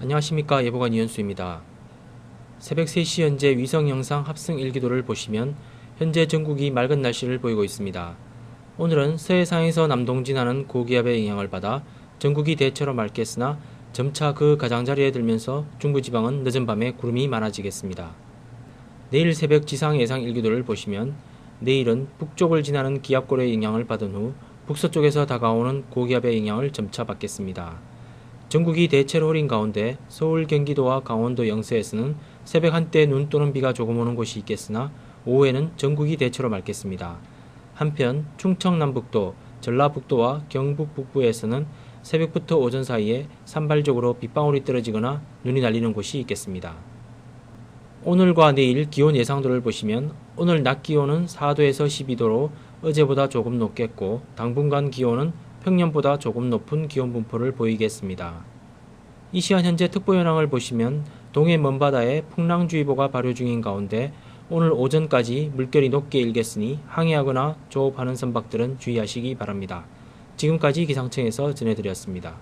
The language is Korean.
안녕하십니까 예보관 이현수입니다. 새벽 3시 현재 위성 영상 합승 일기도를 보시면 현재 전국이 맑은 날씨를 보이고 있습니다. 오늘은 서해상에서 남동진하는 고기압의 영향을 받아 전국이 대체로 맑겠으나 점차 그 가장자리에 들면서 중부지방은 늦은 밤에 구름이 많아지겠습니다. 내일 새벽 지상 예상 일기도를 보시면 내일은 북쪽을 지나는 기압골의 영향을 받은 후 북서쪽에서 다가오는 고기압의 영향을 점차 받겠습니다. 전국이 대체로 흐린 가운데 서울, 경기도와 강원도 영서에서는 새벽 한때 눈 또는 비가 조금 오는 곳이 있겠으나 오후에는 전국이 대체로 맑겠습니다. 한편 충청 남북도, 전라북도와 경북 북부에서는 새벽부터 오전 사이에 산발적으로 빗방울이 떨어지거나 눈이 날리는 곳이 있겠습니다. 오늘과 내일 기온 예상도를 보시면 오늘 낮 기온은 4도에서 12도로 어제보다 조금 높겠고 당분간 기온은 평년보다 조금 높은 기온 분포를 보이겠습니다. 이 시간 현재 특보 현황을 보시면 동해 먼바다에 풍랑주의보가 발효 중인 가운데 오늘 오전까지 물결이 높게 일겠으니 항해하거나 조업하는 선박들은 주의하시기 바랍니다. 지금까지 기상청에서 전해드렸습니다.